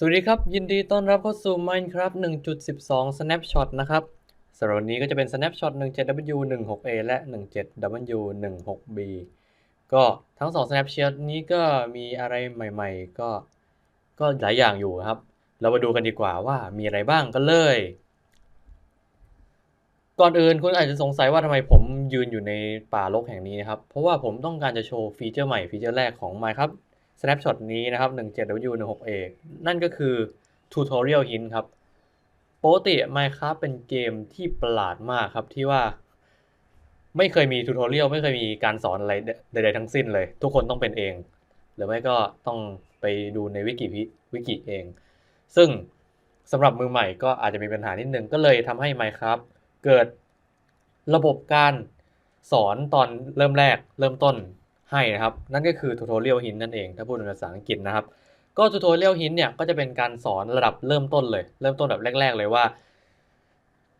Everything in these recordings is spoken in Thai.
สวัสดีครับ ยินดีต้อนรับเข้าสู่ Minecraft 1.12 Snapshot นะครับสำหรับวันนี้ก็จะเป็น Snapshot 17W16A และ 17W16B ก็ทั้ง 2 Snapshot นี้ก็มีอะไรใหม่ๆ ก็ก็หลายอย่างอยู่ครับ เรามาดูกันดีกว่าว่ามีอะไรบ้างกันเลย ก่อนอื่นคุณอาจจะสงสัยว่าทำไมผมยืนอยู่ในป่ารกแห่งนี้นะครับ เพราะว่าผมต้องการจะโชว์ฟีเจอร์ใหม่ฟีเจอร์แรกของ Minecraft Snapshot นี้นะครับ 17W16A นั่นก็คือ Tutorial Hint ครับปกติ Minecraft เป็นเกมที่ประหลาดมากครับที่ว่า ไม่เคยมี Tutorial ไม่เคยมีการสอนอะไรใด ๆ ทั้งสิ้นเลย ทุกคนต้องเป็นเอง หรือไม่ก็ต้องไปดูในวิกิพิวิกิเอง ซึ่งสำหรับมือใหม่ก็อาจจะมีปัญหานิดนึง ก็เลยทำให้ Minecraft เกิดระบบการสอนตอนเริ่มแรกเริ่มต้น ให้นะครับ นั่นก็คือ tutorial hint นั่นเอง ถ้าพูดเป็นภาษาอังกฤษนะครับ ก็ tutorial hint เนี่ยก็จะเป็นการสอนระดับเริ่มต้นเลย เริ่มต้นแบบแรก ๆ เลยว่า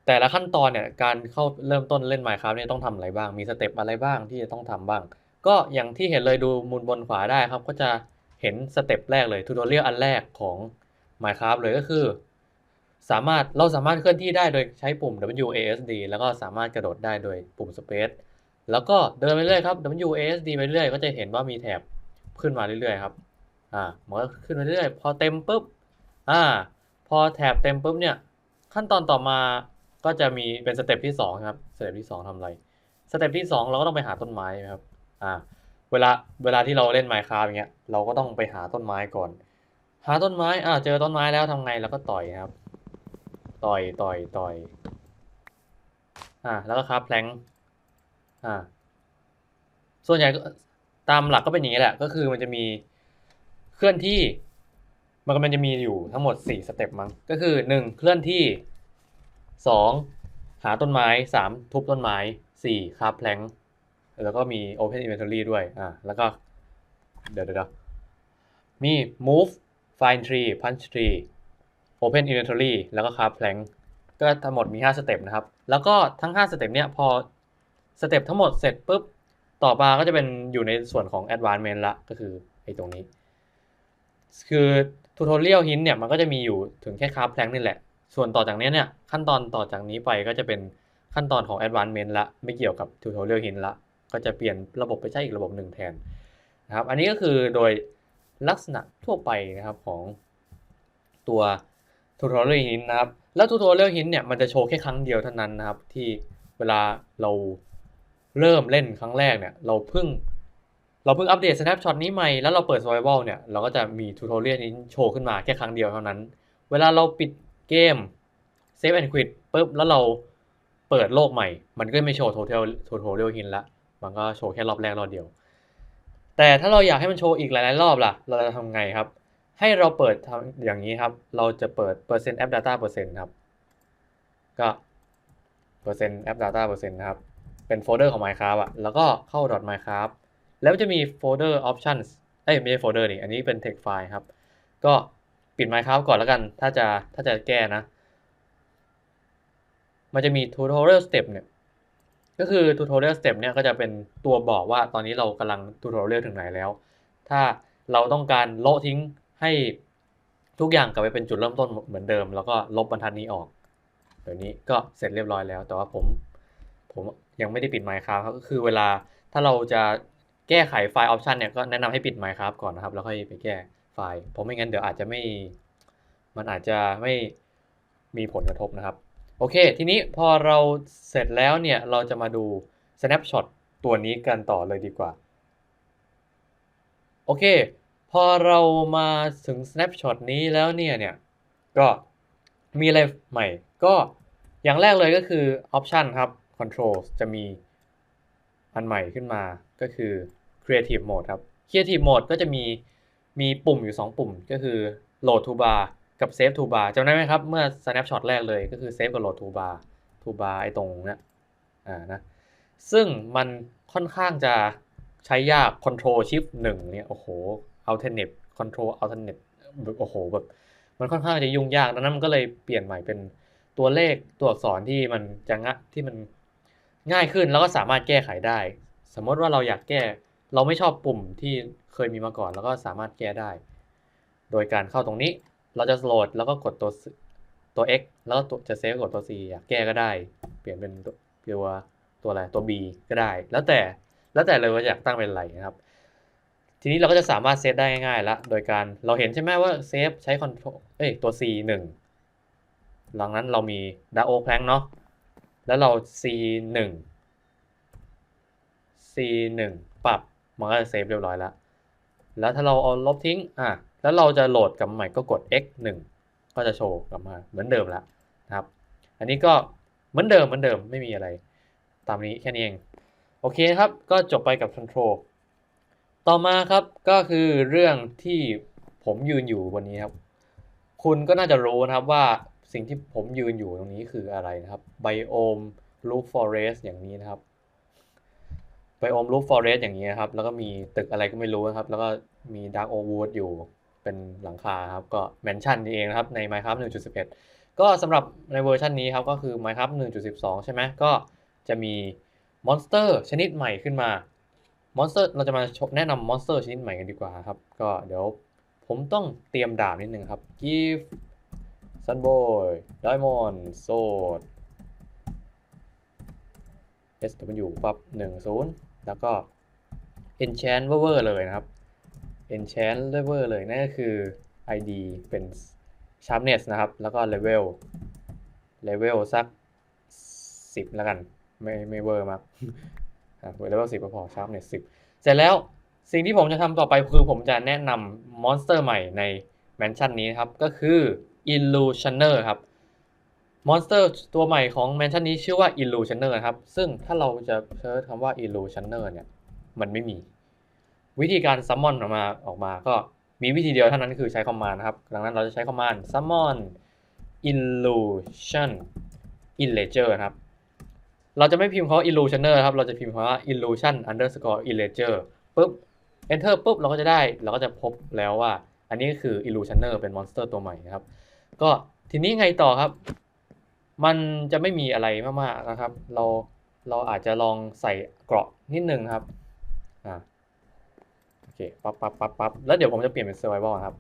แต่ละขั้นตอนเนี่ยการเข้าเริ่มต้นเล่น Minecraft เนี่ยต้องทำอะไรบ้าง มีสเต็ปอะไรบ้างที่จะต้องทำบ้าง ก็อย่างที่เห็นเลยดูมุมบนขวาได้ครับ ก็จะเห็นสเต็ปแรกเลย tutorial อันแรกของ Minecraft เลยก็คือสามารถเราสามารถเคลื่อนที่ได้โดยใช้ปุ่ม WASD แล้วก็สามารถกระโดดได้โดยปุ่ม Space แล้วก็เดินไปเรื่อยครับ WASD ไปเรื่อยก็จะเห็นว่ามีแถบขึ้นมาเรื่อยๆครับ อ่ามันก็ขึ้นมาเรื่อยพอเต็มปุ๊บ อ่า พอแถบเต็มปุ๊บเนี่ย ขั้นตอนต่อมาก็จะมีเป็นสเต็ปที่สองครับ สเต็ปที่สองทำอะไร สเต็ปที่สองเราก็ต้องไปหาต้นไม้ครับ อ่า เวลา เวลาที่เราเล่น Minecraft อย่างเงี้ย เราก็ต้องไปหาต้นไม้ก่อน หาต้นไม้ อ่า เจอต้นไม้แล้วทำไงเราก็ต่อยครับ ต่อย ต่อย ต่อย อ่า แล้วก็ครับแพลง อ่า ส่วนใหญ่ตามหลักก็เป็นอย่างนี้แหละ ก็คือมันจะมีเคลื่อนที่ มันก็มันจะมีอยู่ทั้งหมดสี่สเต็ปมั้ง ก็คือหนึ่งเคลื่อนที่สองหาต้นไม้สามทุบต้นไม้สี่คาบแพลงแล้วก็มี Open Inventory ด้วย อ่า แล้วก็ เดี๋ยวเดี๋ยวมี move find tree punch tree Open Inventory แล้วก็คาบแพลงก็ทั้งหมดมี 5 สเต็ปนะครับ แล้วก็ทั้ง 5 สเต็ปเนี้ยพอ สเต็ปทั้งหมดเสร็จปุ๊บ ต่อมาก็จะเป็นอยู่ในส่วนของ Advancement ละก็คือไอ้ตรงนี้ คือ Tutorial Hint เนี่ยมันก็จะมีอยู่ถึงแค่คาบแพลงนี่แหละ ส่วนต่อจากนี้เนี่ยขั้นตอนต่อจากนี้ไปก็จะเป็นขั้นตอนของ Advancement ละ ไม่เกี่ยวกับ Tutorial Hint ละ ก็จะเปลี่ยนระบบไปใช้อีกระบบหนึ่งแทนนะครับ อันนี้ก็คือโดยลักษณะทั่วไปนะครับของตัว tutorial hint นะครับ แล้ว tutorial hint เนี่ยมันจะโชว์แค่ครั้งเดียวเท่านั้นนะครับที่เวลาเรา เริ่มเล่นครั้งแรกเนี่ยเราเพิ่งเราเพิ่งอัปเดต snapshot นี้ใหม่แล้วเราเปิด survival เนี่ยเราก็จะมี tutorial hint โชว์ขึ้นมาแค่ครั้งเดียวเท่านั้น เวลาเราปิดเกม save and quit ปุ๊บแล้วเราเปิดโลกใหม่ มันก็ไม่โชว์ tutorial tutorial hint ละ มันก็โชว์แค่รอบแรกรอบเดียว แต่ถ้าเราอยากให้มันโชว์อีกหลายๆรอบล่ะ เราจะทำไงครับ ให้เราเปิดทำอย่างนี้ครับ เราจะเปิดเปอร์เซ็นต์ app data เปอร์เซ็นต์ครับ ก็เปอร์เซ็นต์ app data เปอร์เซ็นต์นะครับ เป็นโฟลเดอร์ของ Minecraft อะแล้วก็เข้า .minecraft แล้วจะมีโฟลเดอร์ options เอ้ยไม่ใช่โฟลเดอร์นี่ อันนี้เป็น text file ครับ ก็ปิด Minecraft ก่อนแล้วกัน ถ้าจะถ้าจะแก้นะ มันจะมี tutorial step เนี่ย ก็คือ tutorial step เนี่ยก็จะเป็นตัวบอกว่าตอนนี้เรากำลัง tutorial ถึงไหนแล้ว ถ้าเราต้องการโละทิ้งให้ทุกอย่างกลับไปเป็นจุดเริ่มต้นเหมือนเดิม แล้วก็ลบบรรทัดนี้ออกเดี๋ยวนี้ก็เสร็จเรียบร้อยแล้ว แต่ว่าผม ผมยังไม่ได้ปิด Minecraft ครับก็คือเวลาถ้าเราจะแก้ไขไฟล์ option เนี่ยก็แนะนำให้ปิด Minecraft ก่อนนะครับ แล้วค่อยไปแก้ไฟล์เพราะไม่งั้นเดี๋ยวอาจจะไม่ มันอาจจะไม่มีผลกระทบนะครับ โอเค ทีนี้พอเราเสร็จแล้วเนี่ยเราจะมาดู snapshot ตัวนี้กันต่อเลยดีกว่า โอเค พอเรามาถึง snapshot นี้แล้วเนี่ยเนี่ยก็มีอะไรใหม่ก็อย่างแรกเลยก็คือ option ครับ control จะมีอันใหม่ขึ้นมาก็คือ creative mode ครับ creative mode ก็จะมีมีปุ่มอยู่ 2 ปุ่มก็คือ load to bar กับ save to bar จำได้ไหมครับ เมื่อ snapshot แรกเลยก็คือ save กับ load to bar to bar ไอ้ตรงเนี้ยอ่านะซึ่งมันค่อนข้างจะใช้ยาก control shift 1เนี่ยโอ้โห alternate control alternate โอ้โหแบบมันค่อนข้างจะยุ่งยากดังนั้นมันก็เลยเปลี่ยนใหม่เป็นตัวเลขตัวอักษรที่มันจะงะที่มัน ง่ายขึ้นแล้วก็สามารถแก้ไขได้ สมมติว่าเราอยากแก้ เราไม่ชอบปุ่มที่เคยมีมาก่อน แล้วก็สามารถแก้ได้ โดยการเข้าตรงนี้เราจะโหลดแล้วก็กดตัวตัว x แล้วก็จะเซฟกดตัว c อยากแก้ก็ได้ เปลี่ยนเป็นตัวตัวอะไรตัว b ก็ได้ แล้วแต่แล้วแต่เลยว่าอยากตั้งเป็นอะไรนะครับ ทีนี้เราก็จะสามารถเซตได้ง่ายๆแล้วโดยการเราเห็นใช่ไหมว่าเซฟใช้คอนโทรเอ้ยตัว c หนึ่งหลังนั้นเรามี d a o plank เนาะ แล้วเรา c หนึ่ง c หนึ่งปรับมันก็จะเซฟเรียบร้อยแล้ว แล้วถ้าเราเอาลบทิ้งอะแล้วเราจะโหลดกลับมาใหม่ก็กด x 1ก็จะโชว์กลับมาเหมือนเดิมแล้วนะครับ อันนี้ก็เหมือนเดิมเหมือนเดิมไม่มีอะไร ตามนี้แค่นี้เอง โอเคครับ ก็จบไปกับ control ต่อมาครับก็คือเรื่องที่ผมยืนอยู่บนนี้ครับ คุณก็น่าจะรู้นะครับว่า สิ่งที่ผมยืนอยู่ตรงนี้คืออะไรนะครับ biome roof forest อย่างนี้นะครับไบโอมรูฟฟอเรสอย่างนี้นะครับ แล้วก็มีตึกอะไรก็ไม่รู้นะครับ แล้วก็มีดาร์กโอวูดอยู่เป็นหลังคาครับ ก็แมนชั่นนี่เองนะครับใน Minecraft 1.11 ก็สำหรับในเวอร์ชันนี้ครับ ก็คือ Minecraft 1.12 ใช่ไหมก็จะมีมอนสเตอร์ชนิดใหม่ขึ้นมามอนสเตอร์เราจะมาแนะนำมอนสเตอร์ชนิดใหม่กันดีกว่าครับ ก็เดี๋ยวผมต้องเตรียมดาบนิดนึงครับ give sunboy diamond sword SW ปั๊บ10 แล้วก็ enchant เวอร์เลยนะครับ enchant เวอร์เลยนั่นก็คือ id เป็น sharpness นะครับ แล้วก็ level level สัก 10 แล้วกัน ไม่ไม่เวอร์มากอะ level 10ก็พอ sharpness 10 เสร็จแล้วสิ่งที่ผมจะทำต่อไปคือผมจะแนะนำมอนสเตอร์ใหม่ใน แมนชั่นนี้ครับก็คือ illusioner ครับมอนสเตอร์ตัวใหม่ของแมนชั่นนี้ชื่อว่า Illusioner ครับ ซึ่งถ้าเราจะเซิร์ชคำว่า Illusioner เนี่ย มันไม่มี วิธีการซัมมอนออกมาออกมาก็มีวิธีเดียวเท่านั้นคือใช้คอมมานด์ครับ ดังนั้นเราจะใช้คอมมานด์ summon illusion illager ครับ เราจะไม่พิมพ์คำว่า illusioner ครับ เราจะพิมพ์คำว่า illusion underscore illager ปุ๊บ enter ปุ๊บ เราก็จะได้ เราก็จะพบแล้วว่า อันนี้ก็คือ illusioner เป็นมอนสเตอร์ตัวใหม่นะครับ ก็ทีนี้ไงต่อครับ มันจะไม่มีอะไรมากๆนะครับ เราเราอาจจะลองใส่เกราะนิดนึงครับอ่าโอเคปั๊บปั๊บปั๊บปั๊บแล้วเดี๋ยวผมจะเปลี่ยนเป็น survival ครับ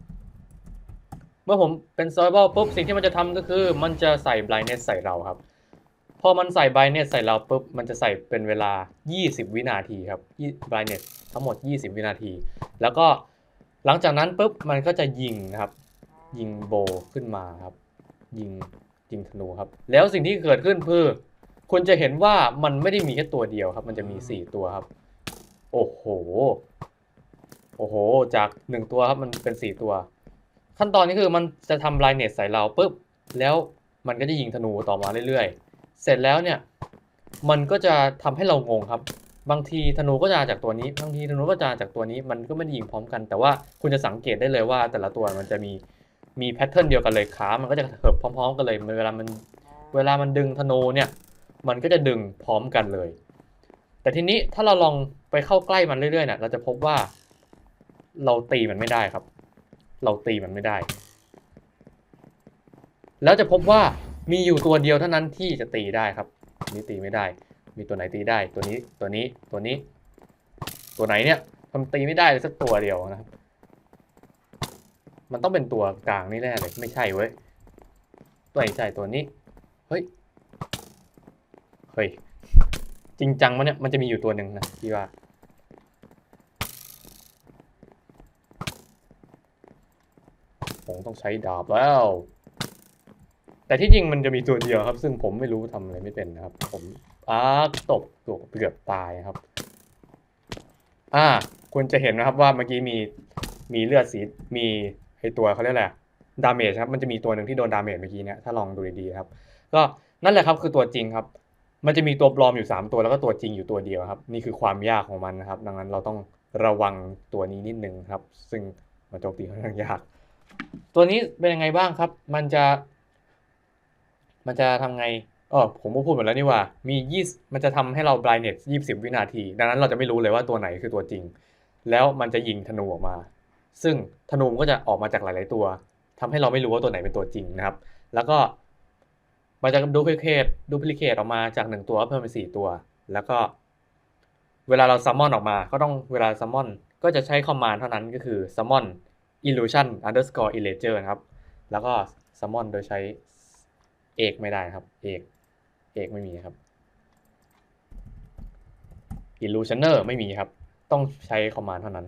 เมื่อผมเป็น survival ปุ๊บสิ่งที่มันจะทำก็คือ มันจะใส่ blindness ใส่เราครับพอมันใส่ blindness ใส่เราปุ๊บมันจะใส่เป็นเวลา 20 วินาทีครับ blindness ทั้งหมด 20 วินาที แล้วก็ หลังจากนั้นปุ๊บมันก็จะยิงนะครับ ยิงโบขึ้นมาครับ ยิงยิงธนูครับ แล้วสิ่งที่เกิดขึ้นคือคุณจะเห็นว่ามันไม่ได้มีแค่ตัวเดียวครับ มันจะมีสี่ตัวครับ โอ้โห โอ้โห จากหนึ่งตัวครับมันเป็นสี่ตัว ขั้นตอนนี้คือมันจะทำลายเน็ตใส่เราปุ๊บแล้วมันก็จะยิงธนูต่อมาเรื่อยๆ เสร็จแล้วเนี่ย มันก็จะทำให้เรางงครับ บางทีธนูก็จะจากตัวนี้ บางทีธนูก็จะจากตัวนี้มันก็ไม่ได้ยิงพร้อมกัน แต่ว่าคุณจะสังเกตได้เลยว่าแต่ละตัวมันจะมีมีแพทเทิร์นเดียวกันเลยขา มันก็จะเหิบพร้อม ๆ กันเลยเวลามันเวลามันดึงธนูเนี่ยมันก็จะดึงพร้อมกันเลย แต่ทีนี้ถ้าเราลองไปเข้าใกล้มันเรื่อยๆเนี่ยเราจะพบว่า เราตีมันไม่ได้ครับ เราตีมันไม่ได้ แล้วจะพบว่ามีอยู่ตัวเดียวเท่านั้นที่จะตีได้ครับอันนี้ตีไม่ได้ มีตัวไหนตีได้ตัวนี้ตัวนี้ตัวนี้ ตัวไหนเนี่ยทำตีไม่ได้เลยสักตัวเดียวนะครับ มันต้องเป็นตัวกลางนี่แน่เลยไม่ใช่เว้ยตัวไหนใช่ตัวนี้เฮ้ยเฮ้ยจริงจังมันเนี่ยมันจะมีอยู่ตัวหนึ่งนะพี่ว่าผมต้องใช้ดาบแล้ว แต่ที่จริงมันจะมีตัวเดียวครับ ซึ่งผมไม่รู้ทำอะไรไม่เป็นนะครับ ผม อาตกตัวเกือบตายครับ อ่า คุณจะเห็นนะครับว่าเมื่อกี้มีมีเลือดสีมีไอตัวเขาเรียกอะไรดาเมจครับมันจะมีตัวหนึ่งที่โดนดาเมจเมื่อกี้เนี่ยถ้าลองดูดีๆครับ ก็นั่นแหละครับคือตัวจริงครับ มันจะมีตัวปลอมอยู่ 3 ตัวแล้วก็ตัวจริงอยู่ตัวเดียวครับ นี่คือความยากของมันนะครับ ดังนั้นเราต้องระวังตัวนี้นิดนึงครับ ซึ่งมันโจมตีค่อนข้างยาก ตัวนี้เป็นยังไงบ้างครับ มันจะ มันจะทำไง เออผมก็พูดหมดแล้วนี่ว่ามียี่มันจะทำให้เรา blindness 20วินาที ดังนั้นเราจะไม่รู้เลยว่าตัวไหนคือตัวจริง แล้วมันจะยิงธนูออกมา ซึ่งธนูก็จะออกมาจากหลาย ๆ ตัวทำให้เราไม่รู้ว่าตัวไหนเป็นตัวจริงนะครับ แล้วก็มันจะดูพลิเคทดูพลิเคทออกมาจากหนึ่งตัวเพิ่มเป็นสี่ตัว แล้วก็ เวลาเราซัมมอนออกมา ก็ต้องเวลาซัมมอนก็จะใช้คอมมานด์เท่านั้นก็คือ summon illusion underscore illager นะครับ แล้วก็ซัมมอนโดยใช้เอกไม่ได้นะครับเอก เอกไม่มีครับ Illusioner ไม่มีครับ ต้องใช้คอมมานด์เท่านั้น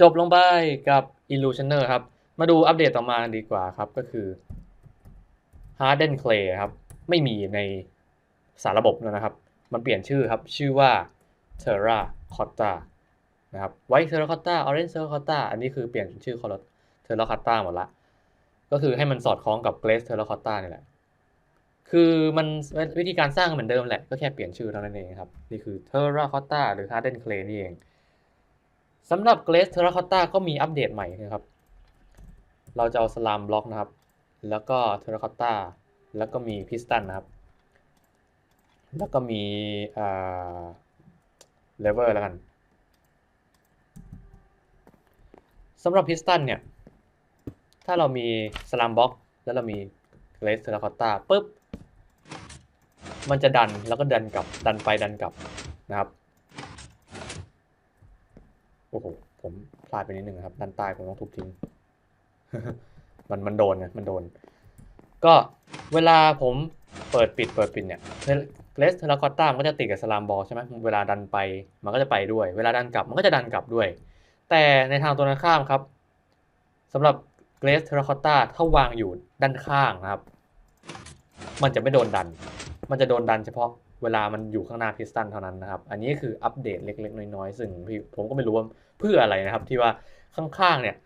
จบลงไปกับ Illusioner ครับ มาดูอัปเดตต่อมาดีกว่าครับก็คือ Harden Clay ครับ ไม่มีในสารระบบแล้วนะครับ มันเปลี่ยนชื่อครับ ชื่อว่า Terra Cotta นะครับ White Terracotta Orange Terracotta อันนี้คือเปลี่ยนชื่อ Terracotta หมดละ ก็คือให้มันสอดคล้องกับ Glaze Terracotta นี่แหละ คือมันวิธีการสร้างเหมือนเดิมแหละ ก็แค่เปลี่ยนชื่อเท่านั้นเองครับ นี่คือ Terracotta หรือ Harden Clay นี่เองสำหรับ Glaze Terracotta ก็มีอัปเดตใหม่นะครับ เราจะเอาสลามบล็อกนะครับ แล้วก็ Terracotta แล้วก็มีพิสตันนะครับ แล้วก็มีเลเวอร์แล้วกันสำหรับพิสตันเนี่ย ถ้าเรามีสลามบล็อกแล้วเรามีเกรสเทอร์คอตตาปุ๊บ มันจะดันแล้วก็ดันกลับดันไปดันกลับนะครับโอ้โหผมพลาดไปนิดนึงนะครับดันใต้ผมต้องทุบทิ้งมันมันโดนไงมันโดน ก็เวลาผมเปิดปิดเปิดปิดเนี่ยเกรสเทอร์คอตตามันก็จะติดกับสลามบอลใช่ไหมเวลาดันไปมันก็จะไปด้วย เวลาดันกลับมันก็จะดันกลับด้วย แต่ในทางตรงกันข้ามครับสำหรับเกรสเทอร์คอตตาถ้าวางอยู่ด้านข้างนะครับ มันจะไม่โดนดัน มันจะโดนดันเฉพาะเวลามันอยู่ข้างหน้าพิสตันเท่านั้นนะครับ อันนี้คืออัปเดตเล็ก ๆ น้อยๆ ซึ่งพี่ผมก็ไม่รู้ว่าเพื่ออะไรนะครับ ที่ว่าข้างๆเนี่ย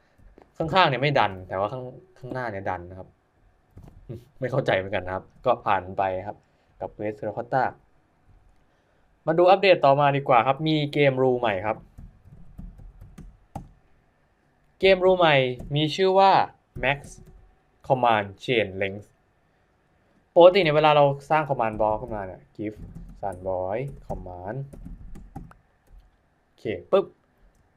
ข้างๆเนี่ยไม่ดัน แต่ว่าข้างข้างหน้าเนี่ยดันนะครับ ไม่เข้าใจเหมือนกันนะครับ ก็ผ่านไปครับ กับเกรสเทอร์คอตตามาดูอัปเดตต่อมาดีกว่าครับ มีเกมรูใหม่ครับ เกมรูใหม่มีชื่อว่า Max Command Chain Length ปกติเนี่ยเวลาเราสร้าง command block ขึ้นมาเนี่ย give sunboy command โอเคปุ๊บ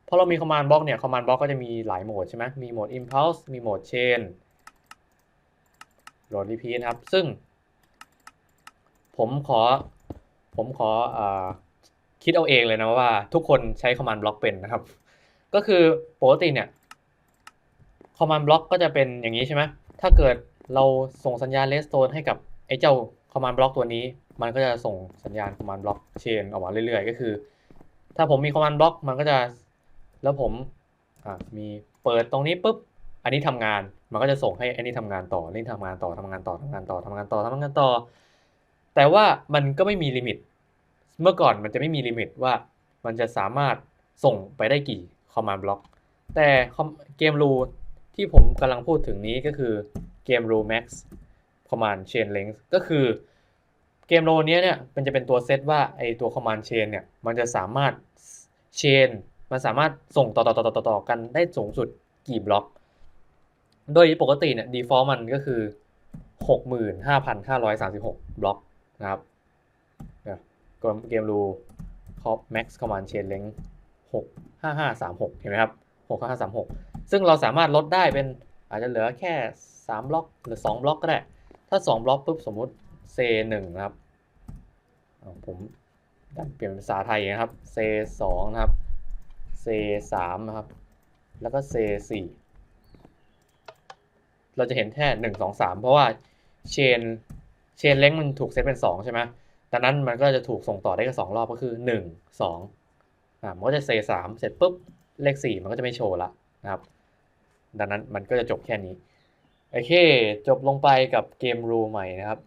พอเรามี command block เนี่ย command block ก็จะมีหลายโหมดใช่ไหมมีโหมด impulse มีโหมด chain load repeat ครับ ซึ่ง ผมขอผมขออคิดเอาเองเลยนะว่าทุกคนใช้ command block เป็นนะครับ ก็คือปกติเนี่ย command block ก็จะเป็นอย่างนี้ใช่ไหมถ้าเกิด เราส่งสัญญาณ redstone ให้กับไอ้เจ้า command block ตัวนี้ มันก็จะส่งสัญญาณ command block chain ออกมาเรื่อยๆ ก็คือ ถ้าผมมี command block มันก็จะแล้วผมมีเปิดตรงนี้ปุ๊บอันนี้ทำงานมันก็จะส่งให้อันนี้ทำงานต่อนี่ทำงานต่อทำงานต่อทำงานต่อทำงานต่อทำงานต่อ แต่ว่ามันก็ไม่มีลิมิต เมื่อก่อนมันจะไม่มีลิมิตว่ามันจะสามารถส่งไปได้กี่ command block แต่เกมรูที่ผมกำลังพูดถึงนี้ก็คือ เกม rule max command chain length ก็คือเกมโรนี้เนี่ยมันจะเป็นตัวเซตว่าไอตัว command chain เนี่ยมันจะสามารถ chain มันสามารถส่งต่อต่อต่อต่อต่อกันได้สูงสุดกี่บล็อก โดยปกติเนี่ย default มันก็คือ 65,536 บล็อกนะครับเกมรูคอป max command chain length 65536 เห็นไหมครับ 6536 ซึ่งเราสามารถลดได้เป็น อาจจะเหลือแค่ 3 บล็อกหรือ 2 บล็อกก็ได้ ถ้า 2 บล็อกปุ๊บสมมุติ c 1นะครับ ผมดันเปลี่ยนเป็นภาษาไทยนะครับ c 2นะครับ c 3นะครับ แล้วก็ c 4เราจะเห็นแค่1 2 3เพราะว่าเชนเชนเล้งมันถูกเซตเป็น2ใช่ไหมดังนั้นมันก็จะถูกส่งต่อได้แค่2รอบก็คือ1 2อ่ามันก็จะ c 3เสร็จปุ๊บเลข4มันก็จะไม่โชว์ละนะครับ ดังนั้นมันก็จะจบแค่นี้ โอเค จบลงไปกับเกมรูใหม่นะครับ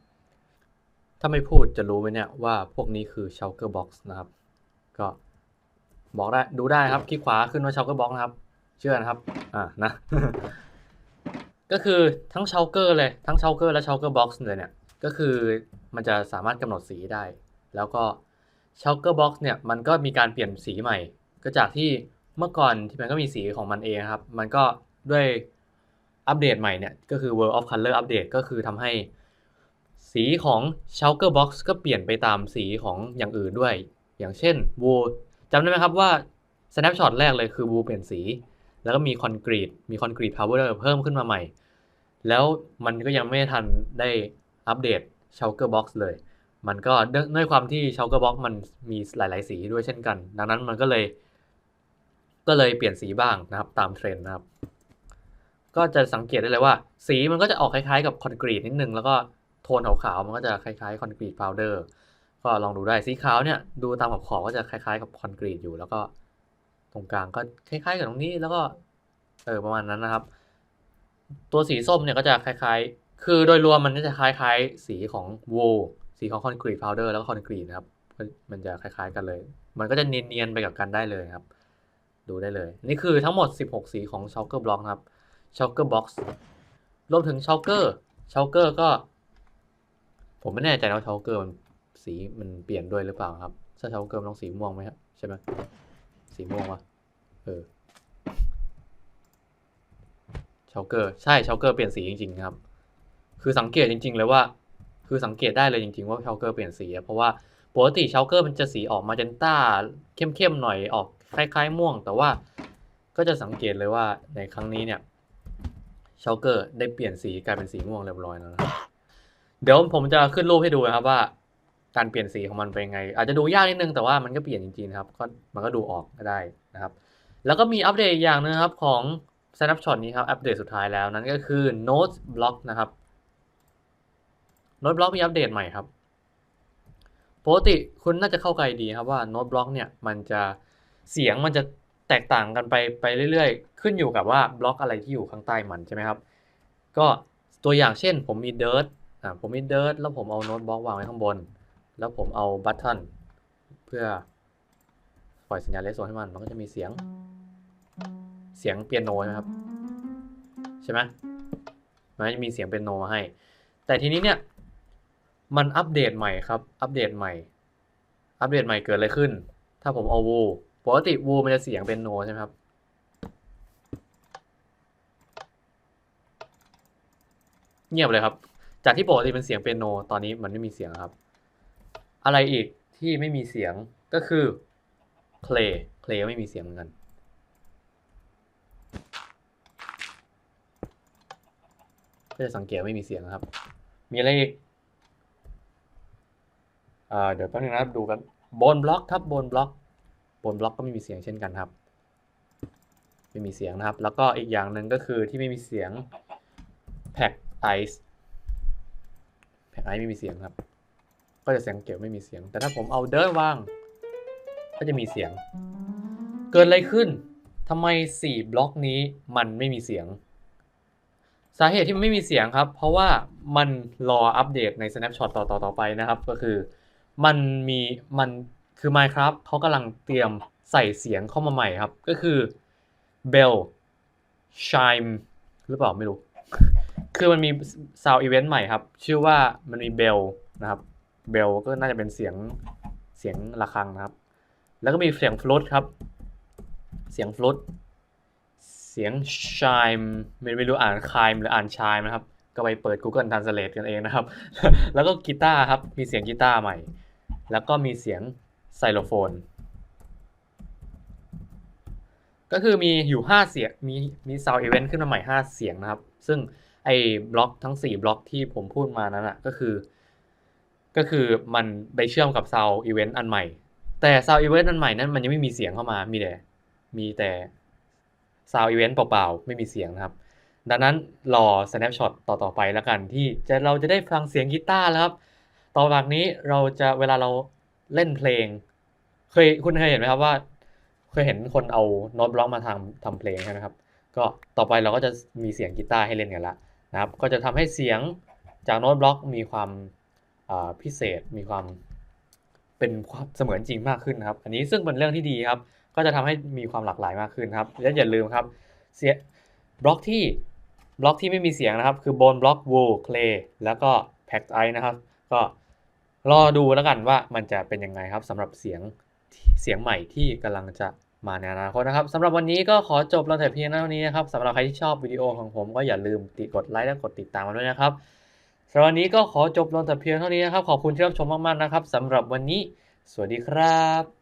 ถ้าไม่พูดจะรู้ไหมเนี่ยว่าพวกนี้คือ Shulker Box นะครับ ก็บอกได้ดูได้ครับคลิกขวาขึ้นว่า Shulker Box นะครับ เชื่อนะครับ อ่านะ ก็คือทั้ง Shulker เลยทั้ง Shulker และ Shulker Box เลยเนี่ย ก็คือมันจะสามารถกำหนดสีได้ แล้วก็ Shulker Box เนี่ยมันก็มีการเปลี่ยนสีใหม่ ก็จากที่เมื่อก่อนที่มันก็มีสีของมันเองครับ มันก็ ด้วยอัปเดตใหม่เนี่ยก็คือ World of Color Update ก็คือทำให้สีของ Shulker Box ก็เปลี่ยนไปตามสีของอย่างอื่นด้วย อย่างเช่น Wo จำได้ไหมครับว่า Snapshot แรกเลยคือ Wo เปลี่ยนสี แล้วก็มีคอนกรีตมีคอนกรีต Power เพิ่มขึ้นมาใหม่ แล้วมันก็ยังไม่ทันได้อัปเดต Shulker Box เลย มันก็ด้วยความที่ Shulker Box มันมีหลาย ๆ สีด้วยเช่นกัน ดังนั้นมันก็เลย ก็เลยเปลี่ยนสีบ้างนะครับตามเทรนด์นะครับ ก็จะสังเกตได้เลยว่า สีมันก็จะออกคล้ายๆกับคอนกรีตนิดนึง แล้วก็โทนขาวๆมันก็จะคล้ายๆคอนกรีตพาวเดอร์ก็ลองดูได้สีขาวเนี่ยดูตามขอบขอบก็จะคล้ายๆกับคอนกรีตอยู่ แล้วก็ตรงกลางก็คล้ายๆกับตรงนี้แล้วก็เออประมาณนั้นนะครับ ตัวสีส้มเนี่ยก็จะคล้ายๆ คือโดยรวมมันก็จะคล้าย ๆ สีของวูสีของคอนกรีตพาวเดอร์แล้วก็คอนกรีตนะครับมันจะคล้ายๆกันเลย มันก็จะเนียนๆไปกับกันได้เลยครับ ดูได้เลย นี่คือทั้งหมด 16 สีของ Shulker Block นะครับ Shulker Box รวมถึง Shulker Shulker ก็ ผมไม่แน่ใจนะว่า Shulker มันสีมันเปลี่ยนด้วยหรือเปล่าครับถ้า Shulker มันต้องสีม่วงไหมครับใช่ไหมสีม่วงวะเออ Shulker ใช่ Shulker เปลี่ยนสีจริงๆครับ คือสังเกตจริง ๆ เลยว่า คือสังเกตได้เลยจริง ๆ ว่า Shulker เปลี่ยนสีเพราะว่าปกติ Shulker มันจะสีออกมาเจนต้าเข้มๆหน่อยออกคล้ายๆ ม่วง แต่ว่าก็จะสังเกตเลยว่าในครั้งนี้เนี่ย Shulker ได้เปลี่ยนสีกลายเป็นสีม่วงเรียบร้อยแล้วนะครับเดี๋ยวผมจะขึ้นรูปให้ดูนะครับว่า การเปลี่ยนสีของมันเป็นยังไง อาจจะดูยากนิดนึงแต่ว่ามันก็เปลี่ยนจริงๆนะครับก็มันก็ดูออกก็ได้นะครับ แล้วก็มีอัปเดตอีกอย่างหนึงครับของ Snapshot นี้ครับอัปเดตสุดท้ายแล้วนั่นก็คือ Note Block นะครับ Note Block มีอัปเดตใหม่ครับปกติคุณน่าจะเข้าใจดีครับว่า Note Block เนี่ยมันจะเสียงมันจะ แตกต่างกันไปไปเรื่อยๆ ขึ้นอยู่กับว่าบล็อกอะไรที่อยู่ข้างใต้มันใช่ไหมครับ ก็ตัวอย่างเช่นผมมี Dirt อ่าผมมี Dirt แล้วผมเอา Note Block วางไว้ข้างบน แล้วผมเอา Button เพื่อปล่อยสัญญาณเลสโซให้มัน มันก็จะมีเสียง เสียงเปียโนใช่ไหมครับ ใช่ไหมมันจะมีเสียงเปียโนมาให้ แต่ทีนี้เนี่ยมันอัปเดตใหม่ครับ อัปเดตใหม่ อัปเดตใหม่เกิดอะไรขึ้น ถ้าผมเอาวู ปกติวูมันจะเสียงเป็นโนใช่ไหมครับ เงียบเลยครับ จากที่ปกติเป็นเสียงเป็นโน ตอนนี้มันไม่มีเสียงครับ อะไรอีกที่ไม่มีเสียงก็คือ play play ไม่มีเสียงเหมือนกันก็จะสังเกตไม่มีเสียงนะครับ มีอะไรอีกอเดี๋ยวแป๊บนึงนะครับดูกันบนบล็อกครับบนบล็อก บนบล็อกก็ไม่มีเสียงเช่นกันครับ ไม่มีเสียงนะครับ แล้วก็อีกอย่างหนึ่งก็คือที่ไม่มีเสียงแพ็กไอซ์แพ็กไอซ์ไม่มีเสียงครับ ก็จะเสังเกตไม่มีเสียง แต่ถ้าผมเอาเดิร์วาง ก็จะมีเสียง เกิดอะไรขึ้นทำไม 4 บล็อกนี้มันไม่มีเสียง สาเหตุที่มันไม่มีเสียงครับ เพราะว่ามันรออัปเดตใน Snapshot ต่อต่อต่อไปนะครับ ก็คือ มันมีมัน คือ Minecraft เขากำลังเตรียมใส่เสียงเข้ามาใหม่ครับ ก็คือ bell chime หรือเปล่าไม่รู้ คือมันมี sound event ใหม่ครับ ชื่อว่ามันมี bell นะครับ bell ก็น่าจะเป็นเสียงเสียงระฆังนะครับ แล้วก็มีเสียง flute ครับ เสียง flute เสียง chime ไม่ไม่รู้อ่าน chime หรืออ่าน chime นะครับ ก็ไปเปิด Google Translate กันเองนะครับ แล้วก็กีตาร์ครับ มีเสียงกีตาร์ใหม่ แล้วก็มีเสียง ไซโลโฟน ก็คือมีอยู่ 5 เสียง มีมี sound event ขึ้นมาใหม่ 5 เสียงนะครับ ซึ่งไอ้บล็อกทั้ง 4 บล็อกที่ผมพูดมานั้นอะก็คือ ก็คือมันไปเชื่อมกับ sound event อันใหม่ แต่ sound event อันใหม่นั้นมันยังไม่มีเสียงเข้ามามีแต่มีแต่ sound event เปล่าๆ ไม่มีเสียงนะครับ ดังนั้นรอ snapshot ต่อๆไปแล้วกันที่จะเราจะได้ฟังเสียงกีตาร์แล้วครับ ต่อจากนี้เราจะเวลาเราเล่นเพลง เคยคุณเคยเห็นไหมครับว่า เคยเห็นคนเอาโน้ตบล็อกมาทำทำเพลงใช่ไหมครับ ก็ต่อไปเราก็จะมีเสียงกีตาร์ให้เล่นกันละนะครับ ก็จะทำให้เสียงจากโน้ตบล็อกมีความพิเศษมีความเป็นความเสมือนจริงมากขึ้นครับ อันนี้ซึ่งเป็นเรื่องที่ดีครับ ก็จะทำให้มีความหลากหลายมากขึ้นครับ และอย่าลืมครับเสียบล็อกที่บล็อกที่ไม่มีเสียงนะครับ คือบนบล็อกวูเคลแล้วก็แพ็กไอนะครับ ก็รอดูแล้วกันว่ามันจะเป็นยังไงครับสำหรับเสียง เสียงใหม่ที่กำลังจะมาในอนาคตนะครับสำหรับวันนี้ก็ขอจบลงแต่เพียงเท่านี้นะครับสำหรับใครที่ชอบวิดีโอของผมก็อย่าลืมติดกดไลค์และกดติดตามมาด้วยนะครับสำหรับวันนี้ก็ขอจบลงแต่เพียงเท่านี้นะครับ ขอบคุณที่รับชมมากๆนะครับสำหรับวันนี้ สวัสดีครับ